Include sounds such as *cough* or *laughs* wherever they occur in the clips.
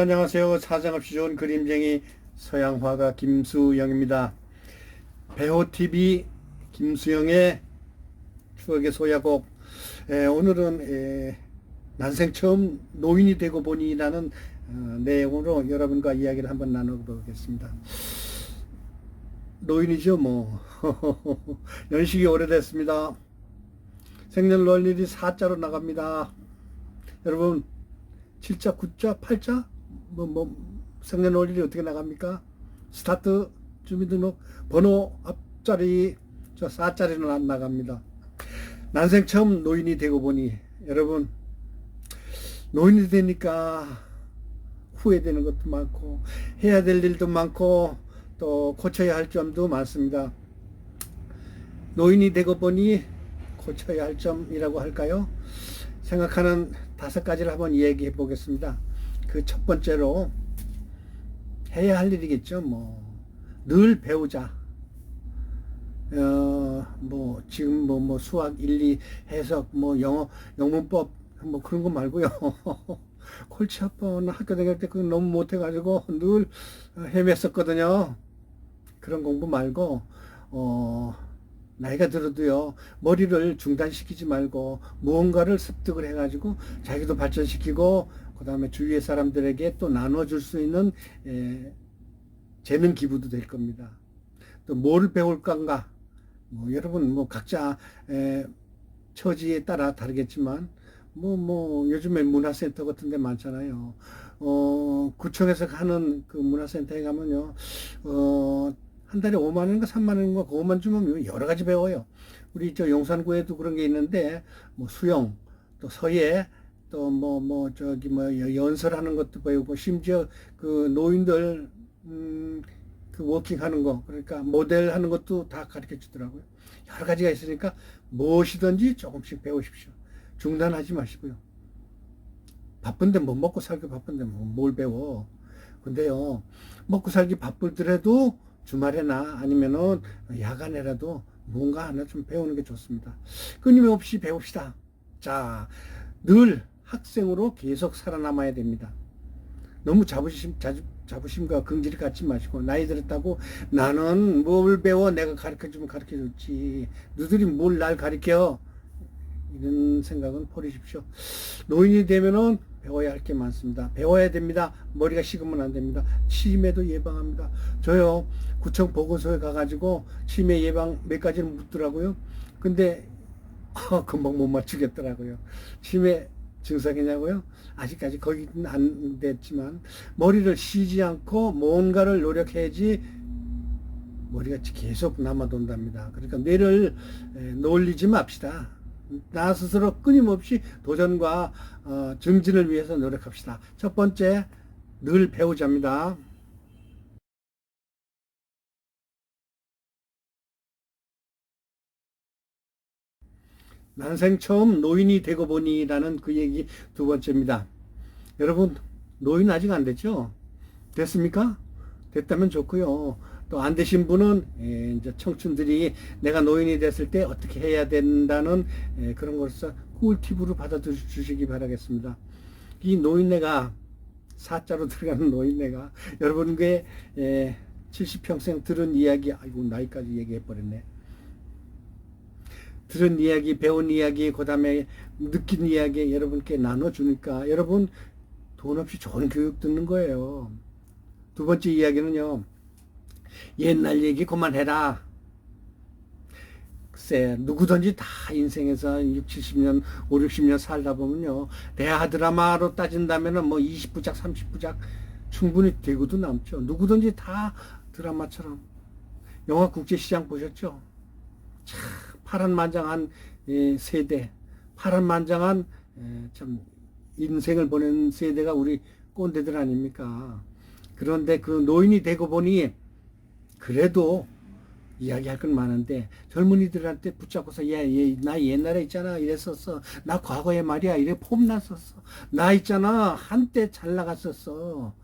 안녕하세요. 사장없이 좋은 그림쟁이 서양화가 김수영입니다. 배호TV 김수영의 추억의 소야곡. 에, 오늘은 에, 난생 처음 노인이 되고 보니라는 어, 내용으로 여러분과 이야기를 한번 나눠보겠습니다. 노인이죠, 뭐. *laughs* 연식이 오래됐습니다. 생년월 일이 4자로 나갑니다. 여러분, 7자, 9자, 8자? 뭐, 뭐, 생년월일이 어떻게 나갑니까? 스타트, 주민등록, 번호 앞자리, 저 4자리는 안 나갑니다. 난생 처음 노인이 되고 보니, 여러분, 노인이 되니까 후회되는 것도 많고, 해야 될 일도 많고, 또 고쳐야 할 점도 많습니다. 노인이 되고 보니 고쳐야 할 점이라고 할까요? 생각하는 다섯 가지를 한번 얘기해 보겠습니다. 그 첫 번째로 해야 할 일이겠죠. 뭐 늘 배우자. 어, 뭐 지금 뭐, 뭐 수학, 일리, 해석, 뭐 영어, 영문법 뭐 그런 거 말고요. *laughs* 아파. 나 학교 다닐 때 그거 너무 못해가지고 늘 헤맸었거든요. 그런 공부 말고 어. 나이가 들어도요, 머리를 중단시키지 말고 무언가를 습득을 해가지고 자기도 발전시키고, 그 다음에 주위의 사람들에게 또 나눠줄 수 있는, 에, 재능 기부도 될 겁니다. 또 뭘 배울 건가? 뭐, 여러분, 뭐, 각자, 에, 처지에 따라 다르겠지만, 뭐, 뭐, 요즘에 문화센터 같은 데 많잖아요. 어, 구청에서 하는 그 문화센터에 가면요, 어, 한 달에 5만 원인가 3만 원인가 그것만 주면 여러 가지 배워요. 우리 저 용산구에도 그런 게 있는데 뭐 수영, 또 서예, 또 뭐뭐 뭐 저기 뭐 연설하는 것도 배우고 심지어 그 노인들 음, 그 워킹하는 거 그러니까 모델 하는 것도 다 가르쳐 주더라고요. 여러 가지가 있으니까 무엇이든지 조금씩 배우십시오. 중단하지 마시고요. 바쁜데 뭐 먹고 살기 바쁜데 뭐뭘 배워. 근데요 먹고 살기 바쁠더라도 주말에나 아니면은 야간에라도 뭔가 하나 좀 배우는 게 좋습니다. 끊임없이 배웁시다. 자, 늘 학생으로 계속 살아남아야 됩니다. 너무 자부심, 자주, 자부심과 긍지를 갖지 마시고, 나이 들었다고 나는 뭘 배워? 내가 가르쳐 주면 가르쳐 줬지. 너들이 뭘 날 가르쳐? 이런 생각은 버리십시오. 노인이 되면은 배워야 할 게 많습니다. 배워야 됩니다. 머리가 식으면 안 됩니다. 치매도 예방합니다. 저요, 구청 보건소에 가가지고 치매 예방 몇 가지는 묻더라고요. 근데, 어, *laughs* 금방 못 맞추겠더라고요. 치매 증상이냐고요? 아직까지 거기는 안 됐지만, 머리를 쉬지 않고 뭔가를 노력해야지 머리가 계속 남아돈답니다. 그러니까 뇌를 놀리지 맙시다. 나 스스로 끊임없이 도전과 어, 증진을 위해서 노력합시다. 첫 번째, 늘 배우자입니다. 난생 처음 노인이 되고 보니라는 그 얘기 두 번째입니다. 여러분, 노인 아직 안 됐죠? 됐습니까? 됐다면 좋고요. 또 안 되신 분은 예, 이제 청춘들이 내가 노인이 됐을 때 어떻게 해야 된다는 예, 그런 것을 꿀팁으로 받아주시기 바라겠습니다. 이 노인네가 사자로 들어가는 노인네가 여러분께 70평생 들은 이야기 아이고 나이까지 얘기해 버렸네. 들은 이야기, 배운 이야기, 그 다음에 느낀 이야기 여러분께 나눠주니까 여러분 돈 없이 좋은 교육 듣는 거예요. 두 번째 이야기는요. 옛날 얘기 그만해라. 글쎄, 누구든지 다 인생에서 6, 70년, 5, 60년 살다 보면요. 대하 드라마로 따진다면은 뭐 20부작, 30부작 충분히 되고도 남죠. 누구든지 다 드라마처럼. 영화 국제시장 보셨죠? 참, 파란만장한 세대, 파란만장한 참 인생을 보낸 세대가 우리 꼰대들 아닙니까? 그런데 그 노인이 되고 보니 그래도 이야기할 건 많은데 젊은이들한테 붙잡고서 얘나 옛날에 있잖아 이랬었어. 나 과거에 말이야 이래 폼났었어. 나 있잖아 한때 잘 나갔었어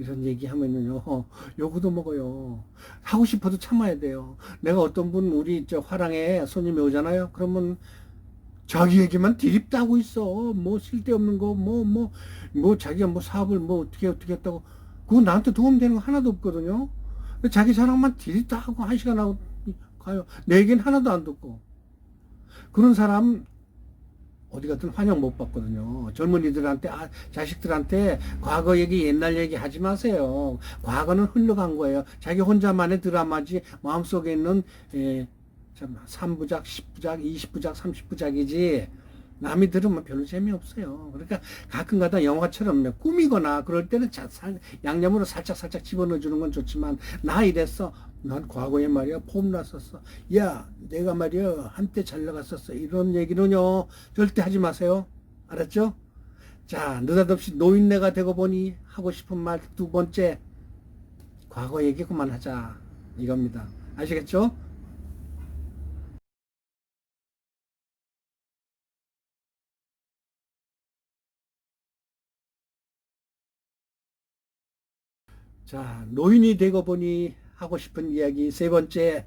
이런 얘기하면은요 *laughs* 요구도 먹어요 하고 싶어도 참아야 돼요 내가 어떤 분 우리 저 화랑에 손님이 오잖아요 그러면 자기 얘기만 디립다고 있어. 뭐 쓸데없는 거, 뭐, 뭐, 뭐 자기가 뭐 사업을 뭐 어떻게 어떻게 했다고. 그거 나한테 도움되는 거 하나도 없거든요. 자기 자랑만 디립다 하고 한 시간 하고 가요. 내 얘기는 하나도 안 듣고. 그런 사람 어디 가든 환영 못 받거든요. 젊은이들한테, 아, 자식들한테 과거 얘기, 옛날 얘기 하지 마세요. 과거는 흘러간 거예요. 자기 혼자만의 드라마지 마음속에 있는 예, 참 3부작, 10부작, 20부작, 30부작이지 남이 들으면 별로 재미없어요. 그러니까 가끔가다 영화처럼 꾸미거나 그럴 때는 자, 살, 양념으로 살짝 살짝 집어넣어 주는 건 좋지만 나 이랬어. 난 과거에 말이야 폼 났었어. 야 내가 말이야 한때 잘 나갔었어. 이런 얘기는요 절대 하지 마세요. 알았죠? 자 느닷없이 노인네가 되고 보니 하고 싶은 말 두 번째 과거 얘기 그만하자 이겁니다. 아시겠죠? 자, 노인이 되고 보니 하고 싶은 이야기 세 번째.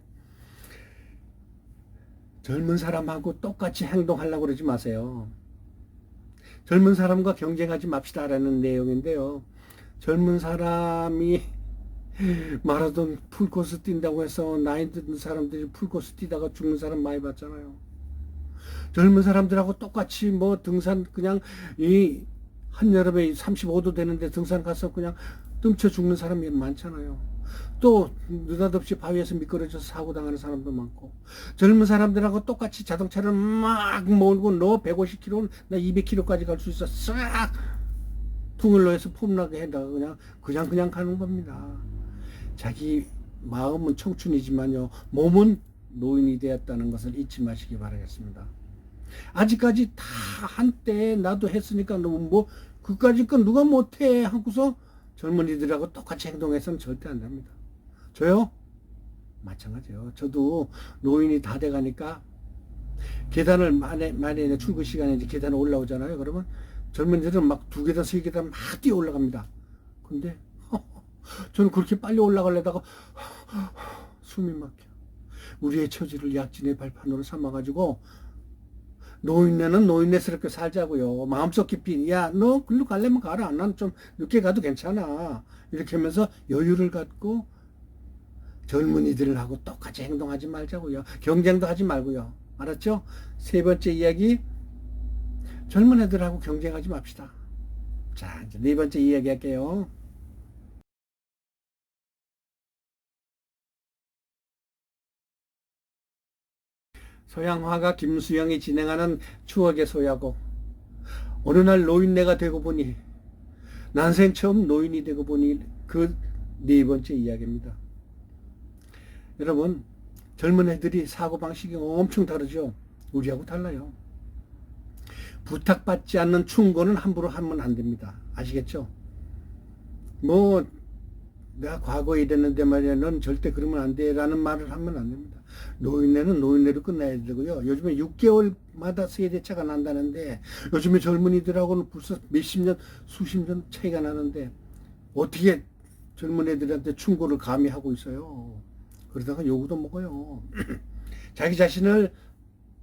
젊은 사람하고 똑같이 행동하려고 그러지 마세요. 젊은 사람과 경쟁하지 맙시다라는 내용인데요. 젊은 사람이 마라톤 풀코스 뛴다고 해서 나이 든 사람들이 풀코스 뛰다가 죽는 사람 많이 봤잖아요. 젊은 사람들하고 똑같이 뭐 등산 그냥 이 한여름에 35도 되는데 등산 가서 그냥 뜸쳐 죽는 사람이 많잖아요. 또 느닷없이 바위에서 미끄러져서 사고 당하는 사람도 많고 젊은 사람들하고 똑같이 자동차를 막 몰고 너 150km 나 200km까지 갈 수 있어 싹 통일로해서 폼나게 해다 그냥 그냥 그냥 가는 겁니다. 자기 마음은 청춘이지만요 몸은 노인이 되었다는 것을 잊지 마시기 바라겠습니다. 아직까지 다 한때 나도 했으니까 너무 뭐 그까짓 건 누가 못해 하고서 젊은이들하고 똑같이 행동해서는 절대 안 됩니다. 저요? 마찬가지요. 저도 노인이 다 돼가니까 계단을 만에, 만에 출근 시간에 이제 계단에 올라오잖아요. 그러면 젊은이들은 막 두 계단, 세 계단 막 뛰어 올라갑니다. 근데 *laughs* 저는 그렇게 빨리 올라가려다가 *laughs* 숨이 막혀. 우리의 처지를 약진의 발판으로 삼아가지고 노인네는 노인네스럽게 살자고요. 마음속 깊이 야 너 글로 가려면 가라. 난 좀 늦게 가도 괜찮아. 이렇게 하면서 여유를 갖고 젊은이들하고 똑같이 행동하지 말자고요. 경쟁도 하지 말고요. 알았죠? 세 번째 이야기 젊은 애들하고 경쟁하지 맙시다. 자, 이제 네 번째 이야기 할게요. 서양화가 김수영이 진행하는 추억의 소야곡. 어느 날 노인네가 되고 보니 난생 처음 노인이 되고 보니 그 네 번째 이야기입니다. 여러분 젊은 애들이 사고방식이 엄청 다르죠. 우리하고 달라요. 부탁받지 않는 충고는 함부로 하면 안 됩니다. 아시겠죠? 뭐 내가 과거에 이랬는데 말이야 넌 절대 그러면 안 돼 라는 말을 하면 안 됩니다. 노인네는 노인네로 끝나야 되고요. 요즘에 6개월마다 세대차가 난다는데 요즘에 젊은이들하고는 벌써 몇십 년, 수십 년 차이가 나는데 어떻게 젊은 애들한테 충고를 감히 하고 있어요. 그러다가 요구도 먹어요. *clears throat* 자기 자신을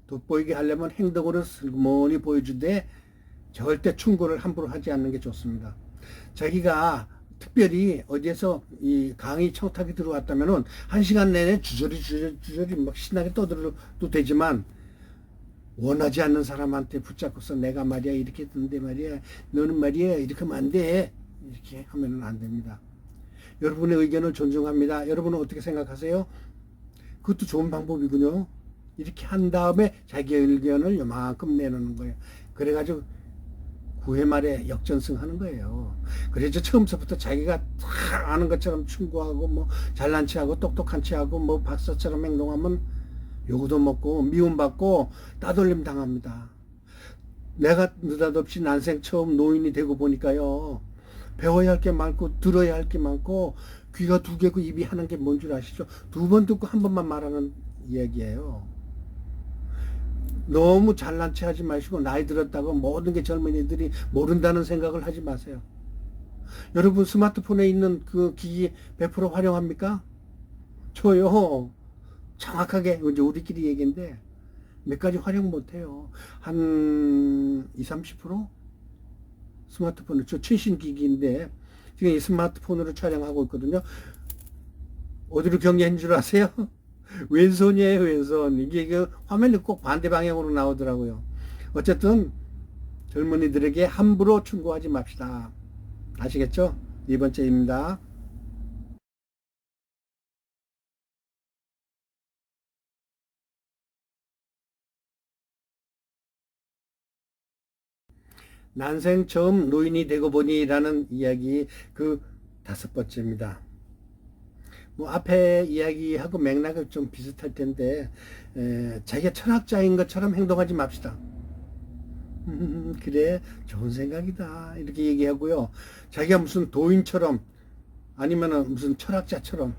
돋보이게 하려면 행동으로 슬그머니 보여주되 절대 충고를 함부로 하지 않는 게 좋습니다. 자기가 특별히 어디에서 이 강의 청탁이 들어왔다면은 한 시간 내내 주저리 주저리 주저리 막 신나게 떠들어도 되지만 원하지 않는 사람한테 붙잡고서 내가 말이야 이렇게 했는데 말이야 너는 말이야 이렇게 하면 안 돼. 이렇게 하면은 안 됩니다. 여러분의 의견을 존중합니다. 여러분은 어떻게 생각하세요? 그것도 좋은 방법이군요. 이렇게 한 다음에 자기 의견을 요만큼 내놓는 거예요. 그래가지고 9회 말에 역전승 하는 거예요. 그래서 처음서부터 자기가 다 아는 것처럼 충고하고 뭐 잘난 체하고 똑똑한 체하고 뭐 박사처럼 행동하면 요구도 먹고 미움받고 따돌림 당합니다. 내가 느닷없이 난생 처음 노인이 되고 보니까요. 배워야 할 게 많고 들어야 할 게 많고 귀가 두 개고 입이 하는 게뭔 줄 아시죠? 두 번 듣고 한 번만 말하는 이야기예요. 너무 잘난 체 하지 마시고 나이 들었다고 모든 게 젊은이들이 모른다는 생각을 하지 마세요. 여러분 스마트폰에 있는 그 기기 100% 활용합니까? 저요. 정확하게 이제 우리끼리 얘기인데 몇 가지 활용 못해요. 한 20, 30% 스마트폰을 저 최신 기기인데 지금 이 스마트폰으로 촬영하고 있거든요. 어디로 경계한 줄 아세요? *laughs* 왼손이에요, 왼손. 이게 그 화면이 꼭 반대 방향으로 나오더라고요. 어쨌든 젊은이들에게 함부로 충고하지 맙시다. 아시겠죠? 네 번째입니다. 난생 처음 노인이 되고 보니라는 이야기 그 다섯 번째입니다. 뭐 앞에 이야기하고 맥락이 좀 비슷할 텐데 에, 자기가 철학자인 것처럼 행동하지 맙시다. 음, 그래 좋은 생각이다 이렇게 얘기하고요. 자기가 무슨 도인처럼 아니면은 무슨 철학자처럼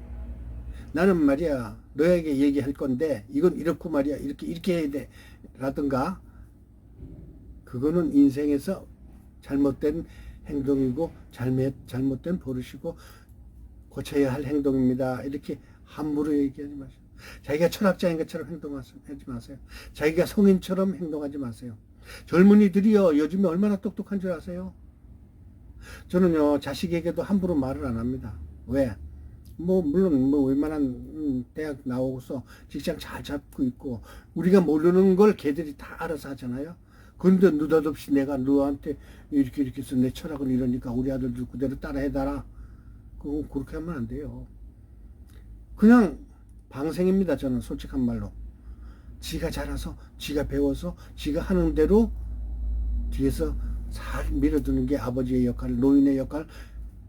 나는 말이야 너에게 얘기할 건데 이건 이렇고 말이야 이렇게 이렇게 해야 돼 라든가 그거는 인생에서 잘못된 행동이고 잘못, 잘못된 버릇이고 고쳐야 할 행동입니다. 이렇게 함부로 얘기하지 마세요. 자기가 철학자인 것처럼 행동하지 마세요. 자기가 성인처럼 행동하지 마세요. 젊은이들이요, 요즘에 얼마나 똑똑한 줄 아세요? 저는요, 자식에게도 함부로 말을 안 합니다. 왜? 뭐, 물론, 뭐, 웬만한, 음, 대학 나오고서 직장 잘 잡고 있고, 우리가 모르는 걸 걔들이 다 알아서 하잖아요. 근데 느닷없이 내가 너한테 이렇게 이렇게 해서 내 철학은 이러니까 우리 아들도 그대로 따라 해달라. 그거 그렇게 하면 안 돼요. 그냥 방생입니다. 저는 솔직한 말로. 지가 자라서, 지가 배워서, 지가 하는 대로 뒤에서 잘 밀어두는 게 아버지의 역할, 노인의 역할,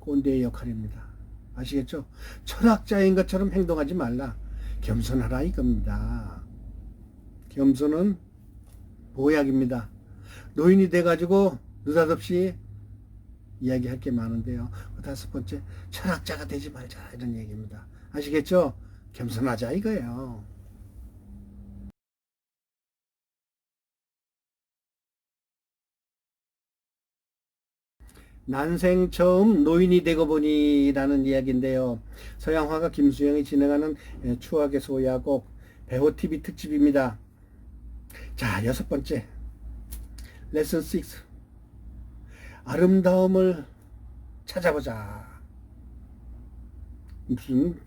꼰대의 역할입니다. 아시겠죠? 철학자인 것처럼 행동하지 말라. 겸손하라 이겁니다. 겸손은 보약입니다. 노인이 돼가지고 느닷없이 이야기할 게 많은데요. 그 다섯 번째, 철학자가 되지 말자 이런 얘기입니다. 아시겠죠? 겸손하자 이거예요. 난생 처음 노인이 되고 보니라는 이야기인데요. 서양화가 김수영이 진행하는 예, 추억의 소야곡 배우 TV 특집입니다. 자, 여섯 번째. 레슨 6. 아름다움을 찾아보자. 무슨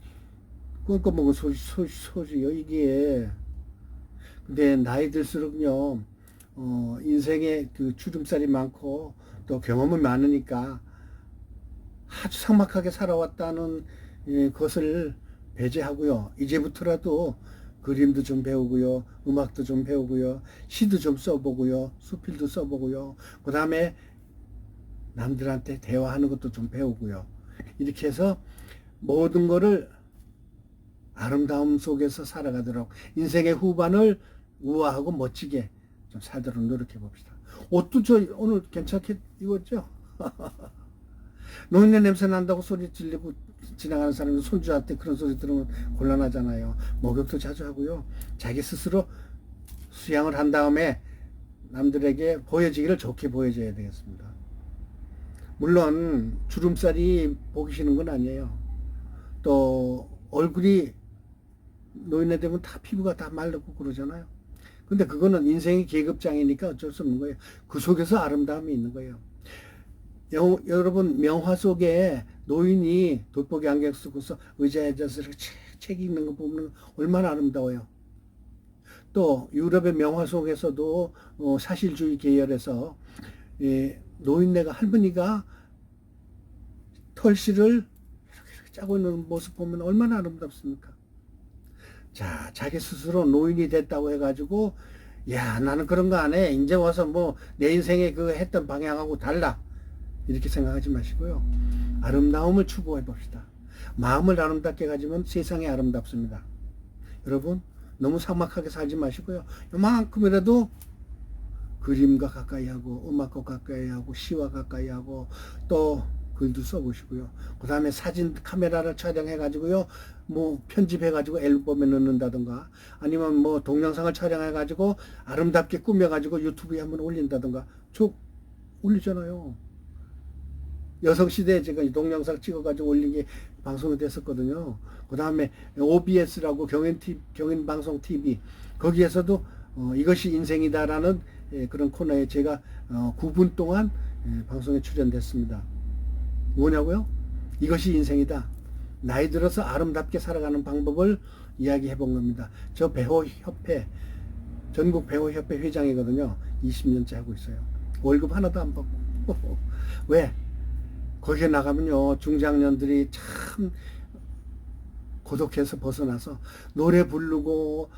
꿀꺽먹은 소리, 소, 소리요, 이게. 근데 나이 들수록요, 어, 인생에 그 주름살이 많고 또 경험이 많으니까 아주 삭막하게 살아왔다는 예, 것을 배제하고요. 이제부터라도 그림도 좀 배우고요. 음악도 좀 배우고요. 시도 좀 써보고요. 수필도 써보고요. 그 다음에 남들한테 대화하는 것도 좀 배우고요. 이렇게 해서 모든 거를 아름다움 속에서 살아가도록 인생의 후반을 우아하고 멋지게 좀 살도록 노력해 봅시다. 옷도 저 오늘 괜찮게 입었죠? *laughs* 노인네 냄새 난다고 소리 질리고 지나가는 사람이 손주한테 그런 소리 들으면 곤란하잖아요. 목욕도 자주 하고요. 자기 스스로 수양을 한 다음에 남들에게 보여지기를 좋게 보여줘야 되겠습니다. 물론 주름살이 보기 싫은 건 아니에요. 또 얼굴이 노인네 되면 다 피부가 다 말르고 그러잖아요. 근데 그거는 인생의 계급장이니까 어쩔 수 없는 거예요. 그 속에서 아름다움이 있는 거예요. 여, 여러분 명화 속에 노인이 돋보기 안경 쓰고서 의자에 앉아서 책 읽는 거 보면 얼마나 아름다워요. 또 유럽의 명화 속에서도 어, 사실주의 계열에서 예, 노인네가 할머니가 털실을 이렇게, 이렇게 짜고 있는 모습 보면 얼마나 아름답습니까? 자, 자기 스스로 노인이 됐다고 해가지고, 야, 나는 그런 거 안 해. 이제 와서 뭐, 내 인생에 그 했던 방향하고 달라. 이렇게 생각하지 마시고요. 아름다움을 추구해 봅시다. 마음을 아름답게 가지면 세상이 아름답습니다. 여러분, 너무 삭막하게 살지 마시고요. 요만큼이라도 그림과 가까이 하고, 음악과 가까이 하고, 시와 가까이 하고, 또 글도 써보시고요. 그 다음에 사진 카메라를 촬영해 가지고요. 뭐 편집해 가지고 앨범에 넣는다든가 아니면 뭐 동영상을 촬영해 가지고 아름답게 꾸며 가지고 유튜브에 한번 올린다든가 저 올리잖아요. 여성시대에 이 동영상 찍어가지고 올린 게 방송이 됐었거든요. 그 다음에 OBS라고 경연, 티, 경연 방송 TV. 거기에서도 어, 이것이 인생이다라는 예, 그런 코너에 제가 어, 9분 동안 예, 방송에 출연됐습니다. 뭐냐고요? 이것이 인생이다. 나이 들어서 아름답게 살아가는 방법을 이야기해 본 겁니다. 저 배우협회, 전국 배우협회 회장이거든요. 20년째 하고 있어요. 월급 하나도 안 받고. *laughs* 왜? 거기에 나가면요, 중장년들이 참 고독해서 벗어나서 노래 부르고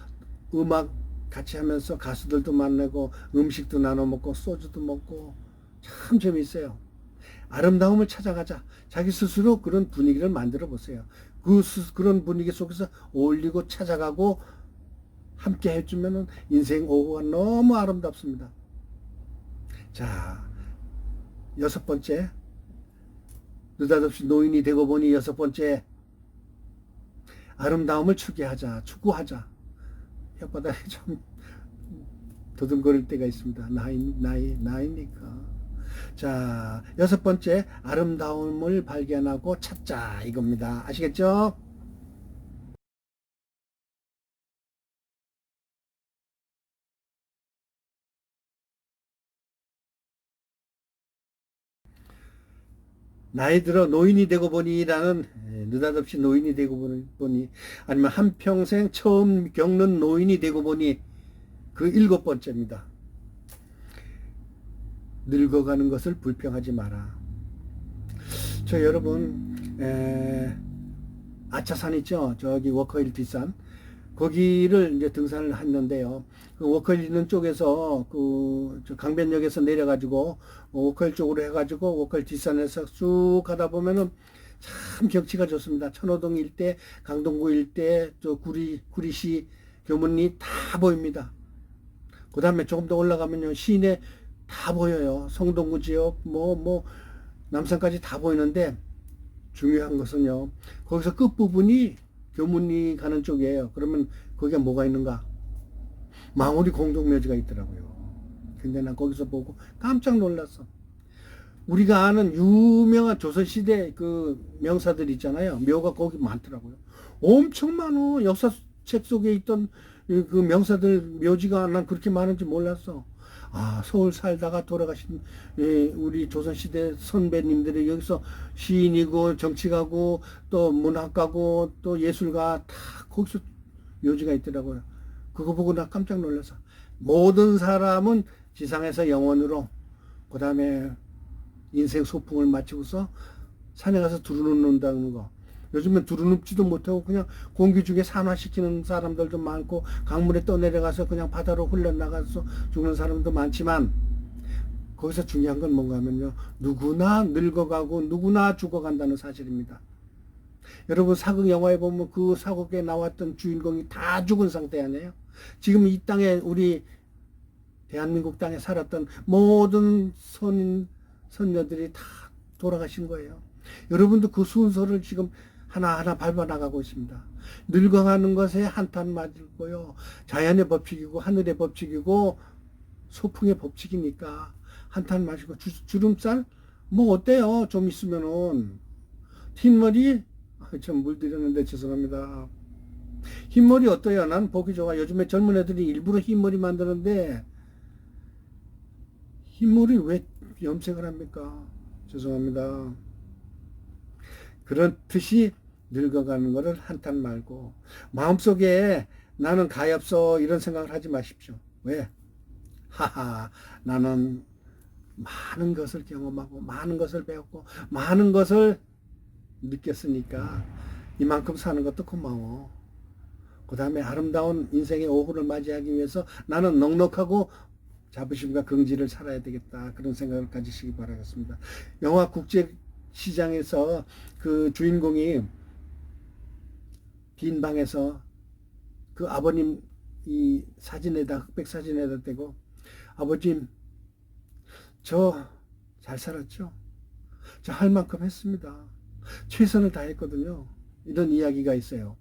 음악 같이 하면서 가수들도 만나고 음식도 나눠 먹고 소주도 먹고 참 재미있어요. 아름다움을 찾아가자. 자기 스스로 그런 분위기를 만들어 보세요. 그 스- 그런 분위기 속에서 어울리고 찾아가고 함께 해주면은 인생 오후가 너무 아름답습니다. 자, 여섯 번째. 느닷없이 노인이 되고 보니 여섯 번째. 아름다움을 추구하자, 추구하자. 혓바닥에 좀 더듬거릴 때가 있습니다. 나이, 나이, 나이니까. 자, 여섯 번째, 아름다움을 발견하고 찾자. 이겁니다. 아시겠죠? 나이 들어 노인이 되고 보니 라는 예, 느닷없이 노인이 되고 보니- 보니 아니면 한평생 처음 겪는 노인이 되고 보니 그 일곱 번째입니다. 늙어가는 것을 불평하지 마라. 저 여러분 에, 아차산 있죠? 저기 워커힐 뒷산 거기를 이제 등산을 했는데요. 그 워커힐 있는 쪽에서 그저 강변역에서 내려가지고 워커힐 쪽으로 해가지고 워커힐 뒷산에서 쭉 가다 보면은 참 경치가 좋습니다. 천호동 일대, 강동구 일대, 저 구리 구리시 교문리 다 보입니다. 그 다음에 조금 더 올라가면요 시내 다 보여요. 성동구 지역 뭐뭐 남산까지 다 보이는데 중요한 것은요 거기서 끝 부분이 교문리 가는 쪽이에요. 그러면 거기가 뭐가 있는가? 망우리 공동묘지가 있더라고요. 근데 난 거기서 보고 깜짝 놀랐어. 우리가 아는 유명한 조선시대 그 명사들 있잖아요. 묘가 거기 많더라고요. 엄청 많어. 역사책 속에 있던 이그 명사들 묘지가 난 그렇게 많은지 몰랐어. 아, 서울 살다가 돌아가신 예, 우리 조선시대 선배님들이 여기서 시인이고 정치가고 또 문학가고 또 예술가 다 거기서 묘지가 있더라고요. 그거 보고 나 깜짝 놀라서 모든 사람은 지상에서 영원으로 그 다음에 인생 소풍을 마치고서 산에 가서 두루눕는다는 거. 요즘엔 두루눕지도 못하고 그냥 공기 중에 산화시키는 사람들도 많고 강물에 떠내려가서 그냥 바다로 흘러나가서 죽는 사람도 많지만 거기서 중요한 건 뭔가 하면요. 누구나 늙어가고 누구나 죽어간다는 사실입니다. 여러분 사극 영화에 보면 그 사극에 나왔던 주인공이 다 죽은 상태 아니에요? 지금 이 땅에 우리 대한민국 땅에 살았던 모든 선인 선녀들이 다 돌아가신 거예요. 여러분도 그 순서를 지금 하나하나 밟아 나가고 있습니다. 늙어가는 것에 한탄 맞고요. 자연의 법칙이고 하늘의 법칙이고 소풍의 법칙이니까 한탄 마시고 주, 주름살 뭐 어때요? 좀 있으면은 흰머리 아, 좀 물들였는데 죄송합니다. 흰머리 어때요? 난 보기 좋아. 요즘에 젊은 애들이 일부러 흰머리 만드는데 흰머리 왜 염색을 합니까? 죄송합니다. 그렇듯이 늙어가는 것을 한탄 말고 마음속에 나는 가엾어 이런 생각을 하지 마십시오. 왜? 하하 나는 많은 것을 경험하고 많은 것을 배웠고 많은 것을 느꼈으니까 이만큼 사는 것도 고마워. 그 다음에 아름다운 인생의 오후를 맞이하기 위해서 나는 넉넉하고 자부심과 긍지를 살아야 되겠다. 그런 생각을 가지시기 바라겠습니다. 영화 국제 시장에서 그 주인공이 빈 방에서 그 아버님 이 사진에다 흑백 사진에다 대고 아버님 저 잘 살았죠? 저 할 만큼 했습니다. 최선을 다했거든요. 이런 이야기가 있어요.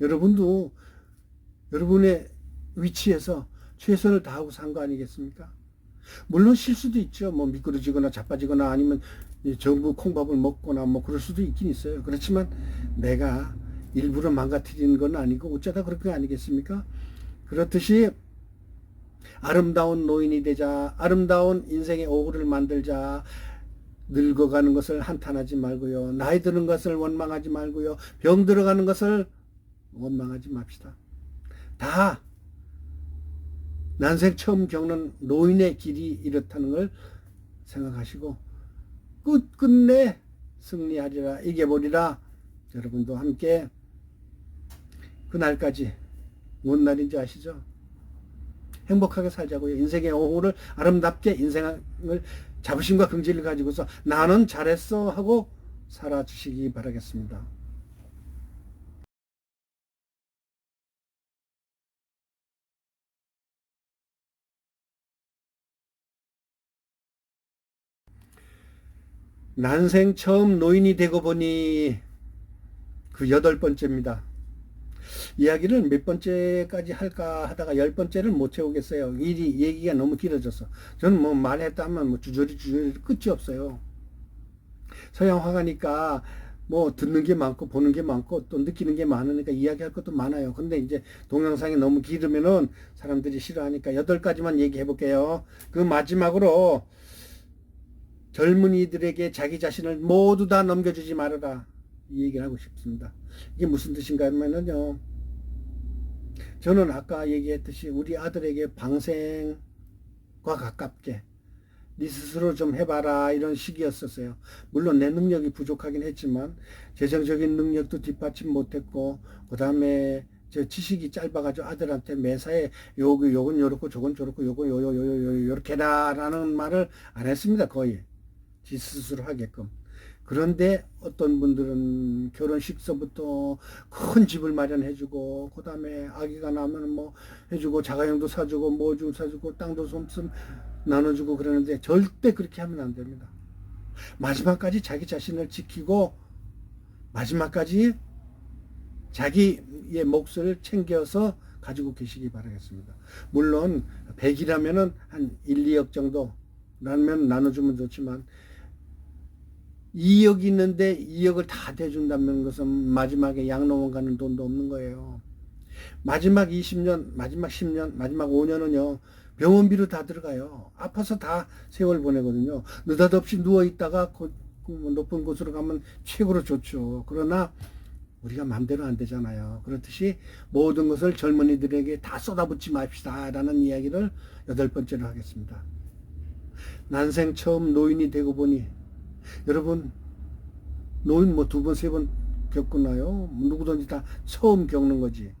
여러분도 여러분의 위치에서 최선을 다하고 산 거 아니겠습니까? 물론 실수도 있죠. 뭐 미끄러지거나 자빠지거나 아니면 전부 콩밥을 먹거나 뭐 그럴 수도 있긴 있어요. 그렇지만 내가 일부러 망가뜨리는 건 아니고 어쩌다 그럴 거 아니겠습니까? 그렇듯이 아름다운 노인이 되자. 아름다운 인생의 오후를 만들자. 늙어가는 것을 한탄하지 말고요. 나이 드는 것을 원망하지 말고요. 병 들어가는 것을 원망하지 맙시다. 다 난생 처음 겪는 노인의 길이 이렇다는 걸 생각하시고 끝끝내 승리하리라 이겨보리라 여러분도 함께 그날까지 뭔 날인지 아시죠? 행복하게 살자고요. 인생의 오후를 아름답게 인생을 자부심과 긍지를 가지고서 나는 잘했어 하고 살아주시기 바라겠습니다. 난생 처음 노인이 되고 보니 그 여덟 번째입니다. 이야기를 몇 번째까지 할까 하다가 열 번째를 못 채우겠어요. 일이 얘기가 너무 길어져서 저는 뭐 말했다 하면 뭐 주저리 주저리 끝이 없어요. 서양 화가니까 뭐 듣는 게 많고 보는 게 많고 또 느끼는 게 많으니까 이야기할 것도 많아요. 근데 이제 동영상이 너무 길으면은 사람들이 싫어하니까 여덟 가지만 얘기해 볼게요. 그 마지막으로 젊은이들에게 자기 자신을 모두 다 넘겨주지 말아라. 이 얘기를 하고 싶습니다. 이게 무슨 뜻인가 하면은요. 저는 아까 얘기했듯이 우리 아들에게 방생과 가깝게 네 스스로 좀 해봐라 이런 식이었었어요. 물론 내 능력이 부족하긴 했지만 재정적인 능력도 뒷받침 못했고 그 다음에 저 지식이 짧아가지고 아들한테 매사에 요거 요건 요렇고 저건 저렇고 요거 요요 요요 요렇게다라는 말을 안 했습니다 거의 지 스스로 하게끔. 그런데 어떤 분들은 결혼식서부터 큰 집을 마련해주고 그 다음에 아기가 나면 뭐 해주고 자가용도 사주고 뭐 좀 사주고 땅도 좀 나눠주고 그러는데 절대 그렇게 하면 안 됩니다. 마지막까지 자기 자신을 지키고 마지막까지 자기의 몫을 챙겨서 가지고 계시기 바라겠습니다. 물론 100이라면은 한 1, 2억 정도 라면 나눠주면 좋지만 2억 있는데 2억을 다 대준다는 것은 마지막에 양로원 가는 돈도 없는 거예요. 마지막 20년, 마지막 10년, 마지막 5년은요, 병원비로 다 들어가요. 아파서 다 세월 보내거든요. 느닷없이 누워있다가 그 높은 곳으로 가면 최고로 좋죠. 그러나 우리가 마음대로 안 되잖아요. 그렇듯이 모든 것을 젊은이들에게 다 쏟아붓지 맙시다. 라는 이야기를 여덟 번째로 하겠습니다. 난생 처음 노인이 되고 보니 여러분 노인 뭐 두 번, 세 번 겪었나요? 누구든지 다 처음 겪는 거지.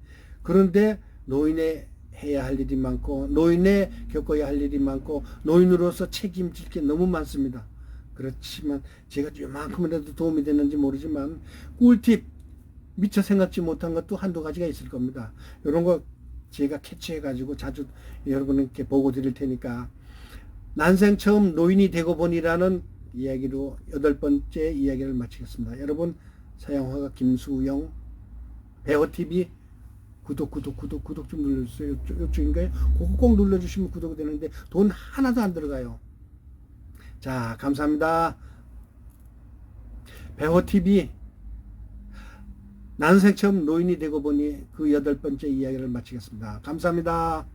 그런데 노인의 해야 할 일이 많고 노인의 겪어야 할 일이 많고 노인으로서 책임질 게 너무 많습니다. 그렇지만 제가 요만큼이라도 도움이 됐는지 모르지만 꿀팁 미처 생각지 못한 것도 한두 가지가 있을 겁니다. 이런 거 제가 캐치해 가지고 자주 여러분께 보고 드릴 테니까 난생 처음 노인이 되고 보니라는 이야기로 여덟 번째 이야기를 마치겠습니다. 여러분 서양화가 김수영 배워TV 구독 구독 구독 구독 좀 눌러주세요. 이쪽, 이쪽인가요? 그거 꼭 눌러주시면 구독이 되는데 돈 하나도 안 들어가요. 자 감사합니다. 배워TV 난생 처음 노인이 되고 보니 그 여덟 번째 이야기를 마치겠습니다. 감사합니다.